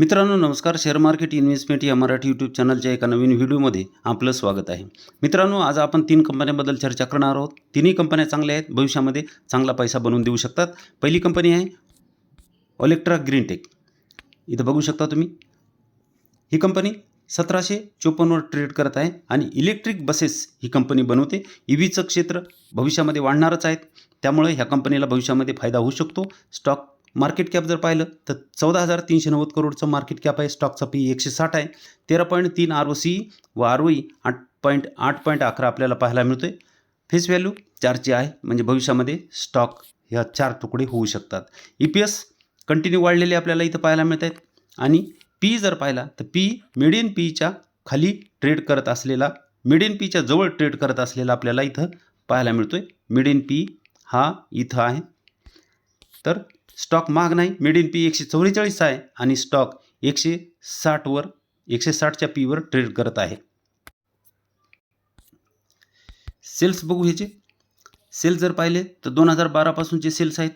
मित्रांनो नमस्कार. Share market investment या मराठी यूट्यूब चॅनलच्या एका नवीन व्हिडिओमध्ये आपलं स्वागत आहे. मित्रांनो आज आपण तीन कंपन्यांबद्दल चर्चा करणार आहोत. तिन्ही कंपन्या चांगल्या आहेत. भविष्यामध्ये चांगला पैसा बनवून देऊ शकतात. पहिली कंपनी आहे ऑलेक्ट्रा ग्रीनटेक इथं बघू शकता तुम्ही. ही कंपनी सतराशे चोपन्नवर ट्रेड करत आहे आणि इलेक्ट्रिक बसेस ही कंपनी बनवते. ई व्हीचं क्षेत्र भविष्यामध्ये वाढणारच आहेत त्यामुळे ह्या कंपनीला भविष्यामध्ये फायदा होऊ शकतो. स्टॉक मार्केट कॅप जर पाहिलं तर चौदा हजार तीनशे नव्वद करोडचं मार्केट कॅप आहे. स्टॉकचा पी एकशे साठ आहे. तेरा पॉईंट तीन आर ओ सी व आर ओ ई आठ पॉईंट आठ पॉईंट अकरा आपल्याला पाहायला मिळतो आहे फेस व्हॅल्यू चारची आहे. म्हणजे भविष्यामध्ये स्टॉक ह्या चार तुकडे होऊ शकतात. ई पी एस कंटिन्यू वाढलेले आपल्याला इथं पाहायला मिळत आहेत. आणि पी जर पाहिला तर पी मिडियन पीच्या खाली ट्रेड करत असलेला मिडियन पीच्या जवळ ट्रेड करत असलेला आपल्याला इथं पाहायला मिळतो आहे मिडियन पी हा इथं आहे. तर स्टॉक महाग नाही मिड इन पी एकशे चौवेचाळीस आहे आणि स्टॉक एकशे साठवर एकशे साठच्या पीवर ट्रेड करत आहे. सेल्स बघू ह्याचे. सेल्स जर पाहिले तर दोन हजार बारापासूनचे सेल्स आहेत.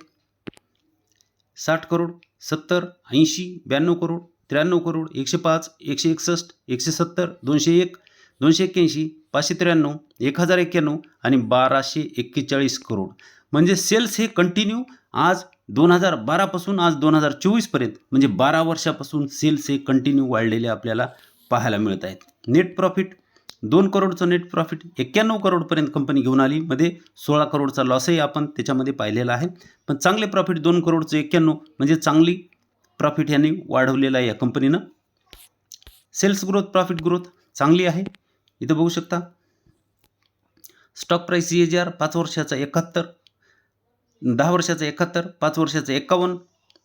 साठ करोड सत्तर ऐंशी ब्याण्णव करोड त्र्याण्णव करोड एकशे पाच एकशे एकसष्ट एकशे सत्तर दोनशे एक दोनशे एक्क्याऐंशी पाचशे त्र्याण्णव एक हजार एक्क्याण्णव आणि बाराशे एक्केचाळीस करोड. म्हणजे सेल्स हे कंटिन्यू आज दोन हजार बारापासून आज दोन हजार चोवीसपर्यंत म्हणजे बारा वर्षापासून सेल्स हे कंटिन्यू वाढलेले आपल्याला पाहायला मिळत आहेत. नेट प्रॉफिट दोन करोडचं नेट प्रॉफिट एक्क्याण्णव करोडपर्यंत कंपनी घेऊन आली. मध्ये सोळा करोडचा लॉसही आपण त्याच्यामध्ये पाहिलेला आहे. पण चांगले प्रॉफिट दोन करोडचं एक्क्याण्णव म्हणजे चांगली प्रॉफिट यांनी वाढवलेला आहे या कंपनीनं सेल्स ग्रोथ प्रॉफिट ग्रोथ चांगली आहे. इथं बघू शकता. Stock price C H R पाच वर्षाचा एकाहत्तर दहा वर्षाचा एकाहत्तर पाच वर्षाचा एक्कावन्न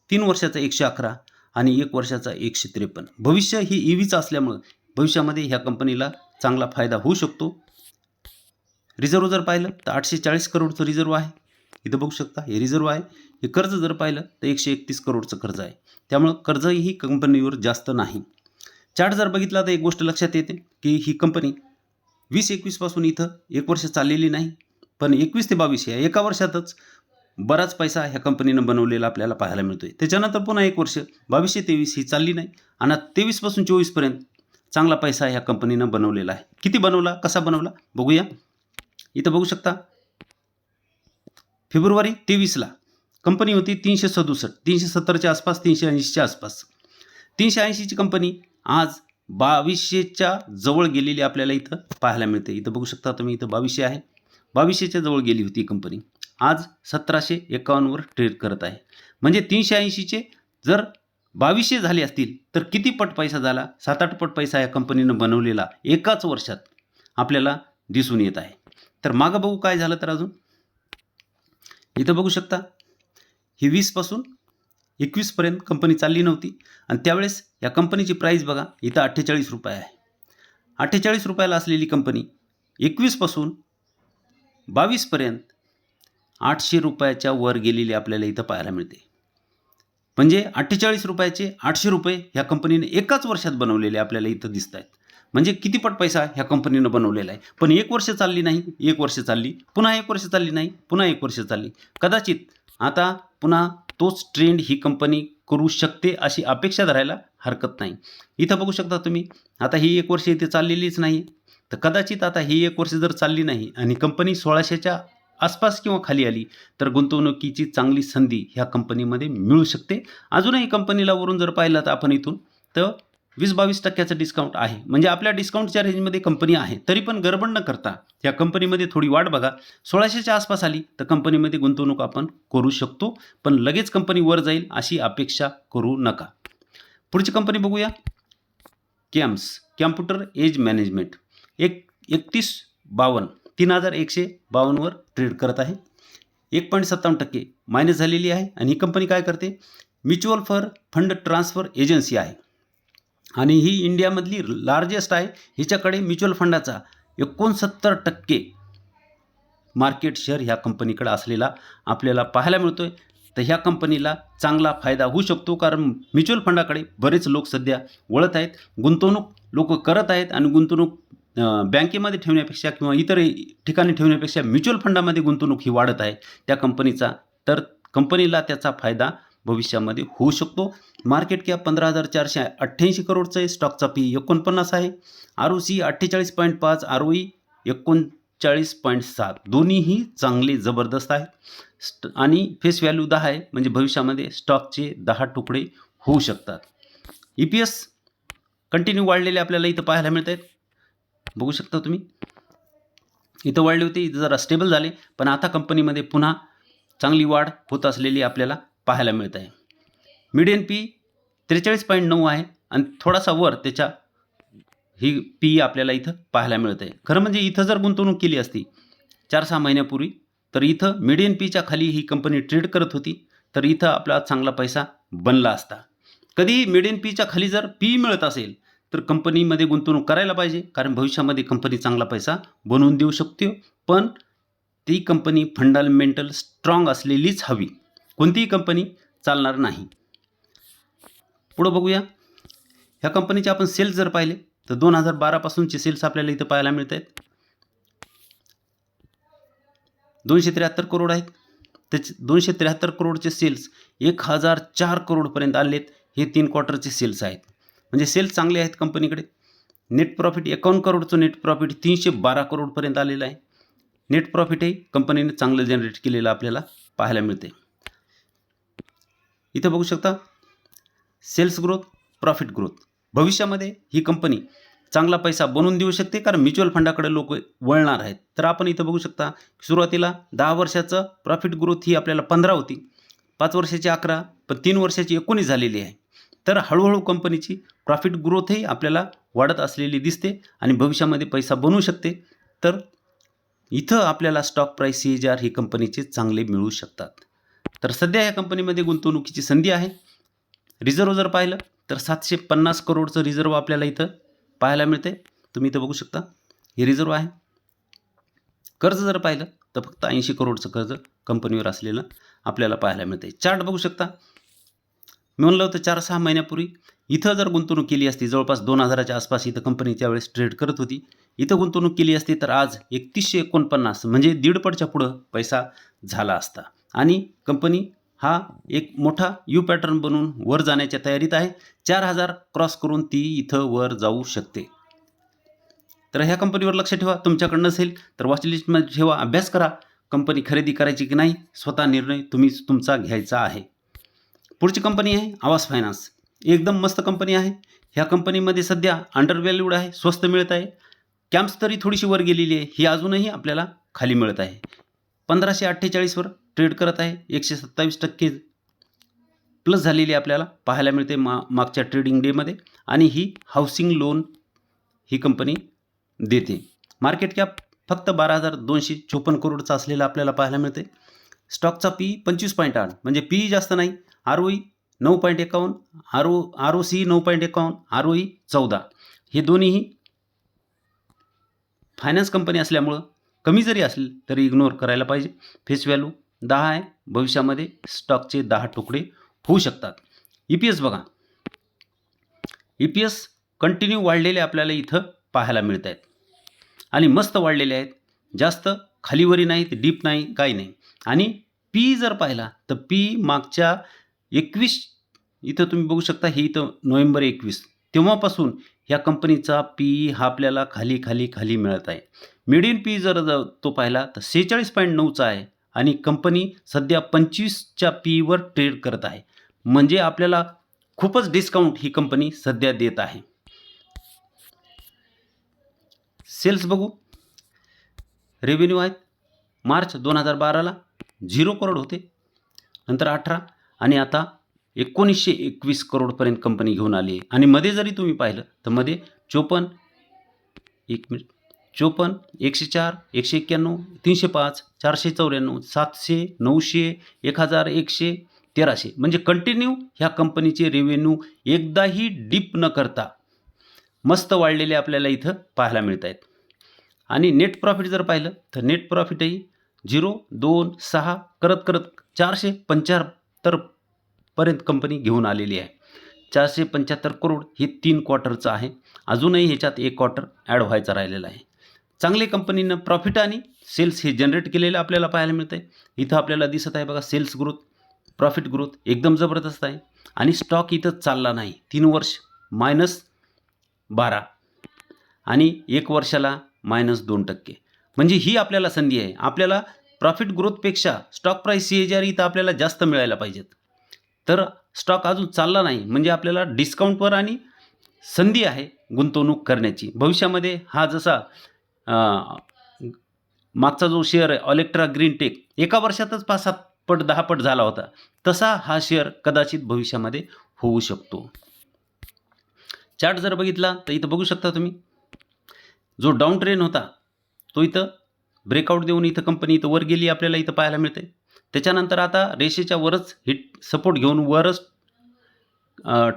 तीन वर्षाचा एकशे अकरा आणि एक वर्षाचा एकशे त्रेपन्न. भविष्य ही ई व्हीचं असल्यामुळं भविष्यामध्ये ह्या कंपनीला चांगला फायदा होऊ शकतो. रिझर्व जर पाहिलं तर आठशे चाळीस करोडचं रिझर्व आहे. इथं बघू शकता हे रिझर्व आहे. हे कर्ज जर पाहिलं तर एकशे एकतीस करोडचं कर्ज आहे. त्यामुळं कर्जही कंपनीवर जास्त नाही. चार्ट जर बघितला तर एक गोष्ट लक्षात येते की ही कंपनी वीस एकवीसपासून इथं एक वर्ष चाललेली नाही. पण एकवीस ते बावीस या एका वर्षातच बराच पैसा ह्या कंपनीनं बनवलेला आपल्याला पाहायला मिळतो आहे त्याच्यानंतर पुन्हा एक वर्ष. बावीसशे तेवीस ही चालली नाही. आणि तेवीसपासून चोवीसपर्यंत चांगला पैसा ह्या कंपनीनं बनवलेला आहे. किती बनवला? कसा बनवला? बघूया. इथं बघू शकता. फेब्रुवारी तेवीसला कंपनी होती तीनशे सदुसष्ट. तीनशे सत्तरच्या आसपास तीनशे ऐंशीच्या आसपास. तीनशे ऐंशीची कंपनी आज बावीसशेच्या जवळ गेलेली आपल्याला इथं पाहायला मिळते. इथं बघू शकता तुम्ही इथं बावीसशे आहे. बावीसशेच्या जवळ गेली होती कंपनी आज सतराशे एकावन्नवर ट्रेड करत आहे. म्हणजे तीनशे ऐंशीचे जर बावीसशे झाले असतील तर किती पट पैसा झाला? सात आठ पट पैसा या कंपनीनं बनवलेला एकाच वर्षात आपल्याला दिसून येत आहे. तर मागं बघू काय झालं तर अजून? इथं बघू शकता ही वीसपासून एकवीसपर्यंत कंपनी चालली नव्हती. आणि त्यावेळेस या कंपनीची प्राईस बघा इथं अठ्ठेचाळीस रुपये आहे. अठ्ठेचाळीस रुपयाला असलेली कंपनी एकवीसपासून बावीसपर्यंत आठशे रुपयाच्या वर गेलेली आपल्याला इथं पाहायला मिळते. म्हणजे अठ्ठेचाळीस रुपयाचे आठशे रुपये ह्या कंपनीने एकाच वर्षात बनवलेले आपल्याला इथं दिसत आहेत म्हणजे कितीपट पैसा ह्या कंपनीनं बनवलेला आहे. पण एक वर्ष चालली नाही एक वर्ष चालली पुन्हा एक वर्ष चालली नाही पुन्हा एक वर्ष चालली. कदाचित आता पुन्हा तोच ट्रेंड ही कंपनी करू शकते अशी अपेक्षा धरायला हरकत नाही. इथं बघू शकता तुम्ही आता ही एक वर्ष इथे चाललेलीच नाही. तर कदाचित आता ही एक वर्ष जर चालली नाही आणि कंपनी सोळाशेच्या आसपास किंवा खाली आली तर गुंतवणुकीची चांगली संधी ह्या कंपनीमध्ये मिळू शकते. अजूनही कंपनीला वरून जर पाहिलं तर आपण इथून तर वीस बावीस टक्क्याचं डिस्काउंट आहे. म्हणजे आपल्या डिस्काउंटच्या रेंजमध्ये कंपनी आहे. तरी पण गडबड न करता या कंपनीमध्ये थोडी वाट बघा. सोळाशेच्या आसपास आली तर कंपनीमध्ये गुंतवणूक आपण करू शकतो. पण लगेच कंपनी वर जाईल अशी अपेक्षा करू नका. पुढची कंपनी बघूया. CAMS computer age management. एक एकतीस बावन्न. तीन हजार एकशे बावन्नवर ट्रेड करत आहे. एक पॉईंट सत्तावन्न टक्के मायनस झालेली आहे आणि ही कंपनी काय करते? Mutual fu fund transfer agency आहे. आणि ही इंडियामधली लार्जेस्ट आहे. हिच्याकडे म्युच्युअल फंडाचा एकोणसत्तर टक्के मार्केट शेअर ह्या कंपनीकडे असलेला आपल्याला पाहायला मिळतो आहे तर ह्या कंपनीला चांगला फायदा होऊ शकतो कारण म्युच्युअल फंडाकडे बरेच लोक सध्या वळत आहेत. गुंतवणूक लोक करत आहेत आणि गुंतवणूक बँकेमध्ये ठेवण्यापेक्षा किंवा इतर ठिकाणी ठेवण्यापेक्षा म्युच्युअल फंडामध्ये गुंतवणूक ही वाढत आहे. त्या कंपनीचा तर कंपनीला त्याचा फायदा भविष्यामध्ये होऊ शकतो. मार्केट कॅप पंधरा हजार चारशे अठ्ठ्याऐंशी करोडचं आहे. स्टॉकचा पी एकोणपन्नास आहे. आर ओ सी अठ्ठेचाळीस पॉईंट पाच आर ओ ई एकोणचाळीस पॉईंट सात. दोन्हीही चांगले जबरदस्त आहे. स्ट आणि फेस व्हॅल्यू दहा आहे. म्हणजे भविष्यामध्ये स्टॉकचे दहा तुकडे होऊ शकतात. ई पी एस कंटिन्यू वाढलेले आपल्याला इथं पाहायला मिळत आहेत. बघू शकता तुम्ही. इथं वाढले होते इथं जरा स्टेबल झाले पण आता कंपनीमध्ये पुन्हा चांगली वाढ होत असलेली आपल्याला पाहायला मिळत आहे. मिडियन पी त्रेचाळीस पॉईंट नऊ आहे आणि थोडासा वर त्याच्या ही पी आपल्याला इथं पाहायला मिळत आहे. खरं म्हणजे इथं जर गुंतवणूक केली असती चार सहा महिन्यापूर्वी तर इथं मिडियन पीच्या खाली ही कंपनी ट्रेड करत होती तर इथं आपला चांगला पैसा बनला असता. कधी मिडियन पीच्या खाली जर पी मिळत असेल तर कंपनीमध्ये गुंतवणूक करायला पाहिजे कारण भविष्यामध्ये कंपनी चांगला पैसा बनवून देऊ शकते. पण ती कंपनी फंडामेंटल स्ट्रॉंग असलेलीच हवी. कोणतीही कंपनी चालणार नाही. पुढं बघूया. ह्या कंपनीचे आपण सेल्स जर पाहिले तर दोन हजार बारापासूनचे सेल्स आपल्याला इथं पाहायला मिळत आहेत दोनशे त्र्याहत्तर करोड आहेत. त्याचे दोनशे त्र्याहत्तर करोडचे सेल्स एक हजार चार करोडपर्यंत आलेत. हे तीन क्वार्टरचे सेल्स आहेत. म्हणजे सेल्स चांगले आहेत कंपनीकडे. नेट प्रॉफिट एकावन्न करोडचं नेट प्रॉफिट तीनशे बारा करोडपर्यंत आलेलं आहे. नेट प्रॉफिटही कंपनीने चांगलं जनरेट केलेलं आपल्याला पाहायला मिळते. इथं बघू शकता सेल्स ग्रोथ प्रॉफिट ग्रोथ भविष्यामध्ये ही कंपनी चांगला पैसा बनवून देऊ शकते कारण म्युच्युअल फंडाकडे लोक वळणार आहेत. तर आपण इथं बघू शकता सुरुवातीला दहा वर्षाचं प्रॉफिट ग्रोथ ही आपल्याला पंधरा होती. पाच वर्षाची अकरा पण तीन वर्षाची एकोणीस झालेली आहे. तर हळूहळू कंपनीची प्रॉफिट ग्रोथही आपल्याला वाढत असलेली दिसते आणि भविष्यामध्ये पैसा बनवू शकते. तर इथं आपल्याला स्टॉक प्राईस सी आर ही कंपनीचे चांगले मिळू शकतात. तर सध्या या कंपनीमध्ये गुंतवणुकीची संधी आहे. रिझर्व जर पाहिलं तर सातशे पन्नास करोडचं रिझर्व आपल्याला इथं पाहायला मिळते तुम्ही इथं बघू शकता हे रिझर्व आहे. कर्ज जर पाहिलं तर फक्त ऐंशी करोडचं कर्ज कंपनीवर असलेलं आपल्याला पाहायला मिळते चार्ट बघू शकता. मी म्हणलं होतं चार सहा महिन्यापूर्वी इथं जर गुंतवणूक केली असती जवळपास दोन हजाराच्या आसपास इथं कंपनी त्यावेळेस ट्रेड करत होती. इथं गुंतवणूक केली असती तर आज एकतीसशे एकोणपन्नास म्हणजे दीडपटच्या पुढं पैसा झाला असता. आणि कंपनी हा एक मोठा यू पॅटर्न बनवून वर जाण्याच्या तयारीत आहे. चार हजार क्रॉस करून ती इथं वर जाऊ शकते. तर ह्या कंपनीवर लक्ष ठेवा तुमच्याकडं नसेल तर वॉचलिस्टमध्ये ठेवा अभ्यास करा. कंपनी खरेदी करायची की नाही स्वतः निर्णय तुम्हीच तुमचा घ्यायचा आहे. पुढची कंपनी आहे आवास फायनान्स एकदम मस्त कंपनी आहे. ह्या कंपनीमध्ये सध्या अंडरवॅल्यूड आहे स्वस्त मिळत आहे. कॅम्प्स तरी थोडीशी वर गेलेली आहे. ही अजूनही आपल्याला खाली मिळत आहे. पंधराशे अठ्ठेचाळीसवर ट्रेड करत आहे. एकशे सत्तावीस टक्के प्लस झालेली आपल्याला पाहायला मिळते मा मागच्या ट्रेडिंग डेमध्ये आणि ही हाऊसिंग लोन ही कंपनी देते. मार्केट कॅप फक्त बारा हजार दोनशे चोपन्न करोडचा असलेला आपल्याला पाहायला मिळते. स्टॉकचा पी पंचवीस पॉईंट आठ म्हणजे पी जास्त नाही. आर ओ नऊ पॉईंट एकावन्न R O R O C नऊ पॉईंट एकावन्न आर ओ ई चौदा. हे दोन्हीही फायनान्स कंपनी असल्यामुळं कमी जरी असली तरी इग्नोर करायला पाहिजे. फेस व्हॅल्यू दहा आहे. भविष्यामध्ये स्टॉकचे दहा तुकडे होऊ शकतात. ई पी एस बघा. ई पी एस कंटिन्यू वाढलेले आपल्याला इथं पाहायला मिळत आहेत. आणि मस्त वाढलेले आहेत. जास्त खालीवरी नाहीत डीप नाही काही नाही. आणि पी जर पाहिला तर पी मागच्या एकवीस इथं तुम्ही बघू शकता हे इथं नोव्हेंबर एकवीस. तेव्हापासून ह्या कंपनीचा पी ई हा आपल्याला खाली खाली खाली मिळत आहे. मिडियन पी जर तो पाहिला तर सेहेचाळीस पॉईंट नऊचा आहे आणि कंपनी सध्या पंचवीसच्या पी ईवर ट्रेड करत आहे. म्हणजे आपल्याला खूपच डिस्काउंट ही कंपनी सध्या देत आहे. सेल्स बघू. रेव्हेन्यू आहेत. मार्च दोन हजार बाराला झिरो करोड होते. नंतर अठरा. आणि आता एकोणीसशे एकवीस करोडपर्यंत कंपनी घेऊन आली आहे. आणि मध्ये जरी तुम्ही पाहिलं तर मध्ये चोपन्न एक मिनिट चोपन्न एकशे चार एकशे एक्क्याण्णव तीनशे पाच चारशे चौऱ्याण्णव सातशे नऊशे एक हजार एकशे तेराशे. म्हणजे कंटिन्यू ह्या कंपनीचे रेव्हेन्यू एकदाही डिप न करता मस्त वाढलेले आपल्याला इथं पाहायला मिळत आहेत आणि नेट प्रॉफिट जर पाहिलं तर नेट प्रॉफिटही झिरो दोन सहा करत करत चारशे पंच्याहत्तर पर्यंत कंपनी घेऊन आलेली आहे. चारशे पंच्याहत्तर करोड हे तीन क्वार्टरचं आहे. अजूनही ह्याच्यात एक क्वार्टर ॲड व्हायचा राहिलेला आहे. चांगली कंपनीनं प्रॉफिट आणि सेल्स हे जनरेट केलेलं आपल्याला पाहायला मिळतं आहे इथं आपल्याला दिसत आहे बघा सेल्स ग्रोथ प्रॉफिट ग्रोथ एकदम जबरदस्त आहे. आणि स्टॉक इथं चालला नाही. तीन वर्ष मायनस बारा. आणि एक वर्षाला मायनस दोन टक्के. म्हणजे ही आपल्याला संधी आहे. आपल्याला profit ग्रोथपेक्षा stock price C H R इथं आपल्याला जास्त मिळायला पाहिजेत. तर स्टॉक अजून चालला नाही म्हणजे आपल्याला डिस्काउंटवर आणि संधी आहे गुंतवणूक करण्याची. भविष्यामध्ये हा जसा मागचा जो शेअर आहे ऑलेक्ट्रा ग्रीन टेक एका वर्षातच पाच सात पट दहा पट झाला होता. तसा हा शेअर कदाचित भविष्यामध्ये होऊ शकतो. चार्ट जर बघितला तर इथं बघू शकता तुम्ही जो डाऊन ट्रेन होता तो इथं ब्रेकआउट देऊन इथं कंपनी इथं वर गेली आपल्याला इथं पाहायला मिळते त्याच्यानंतर आता रेषेच्या वरच हिट सपोर्ट घेऊन वरच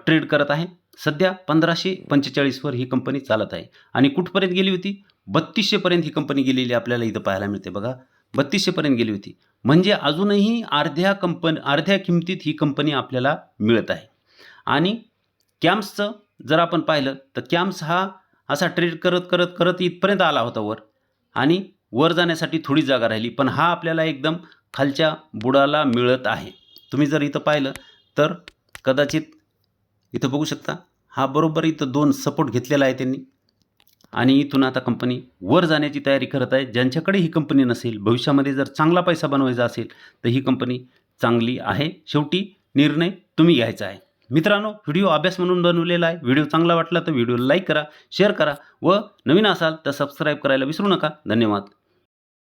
ट्रेड करत आहे. सध्या पंधराशे पंचेचाळीसवर ही कंपनी चालत आहे. आणि कुठपर्यंत गेली होती? बत्तीसशेपर्यंत ही कंपनी गेलेली आपल्याला इथं पाहायला मिळते बघा. बत्तीसशेपर्यंत गेली होती. म्हणजे अजूनही अर्ध्या कंपन अर्ध्या किमतीत ही कंपनी आपल्याला मिळत आहे. आणि कॅम्प्सचं जर आपण पाहिलं तर कॅम्स हा असा ट्रेड करत करत करत इथपर्यंत आला होता वर. आणि वर जाण्यासाठी थोडी जागा राहिली पण हा आपल्याला एकदम खालच्या बुडाला मिळत आहे. तुम्ही जर इथं पाहिलं तर कदाचित इथं बघू शकता हा बरोबर इथं दोन सपोर्ट घेतलेला आहे त्यांनी. आणि इथून आता कंपनी वर जाण्याची तयारी करत आहे. ज्यांच्याकडे ही कंपनी नसेल भविष्यामध्ये जर चांगला पैसा बनवायचा असेल तर ही कंपनी चांगली आहे. शेवटी निर्णय तुम्ही घ्यायचा आहे. मित्रांनो व्हिडिओ अभ्यास म्हणून बनवलेला आहे. व्हिडिओ चांगला वाटला तर व्हिडिओ लाईक करा शेअर करा. व नवीन असाल तर सबस्क्राईब करायला विसरू नका. धन्यवाद.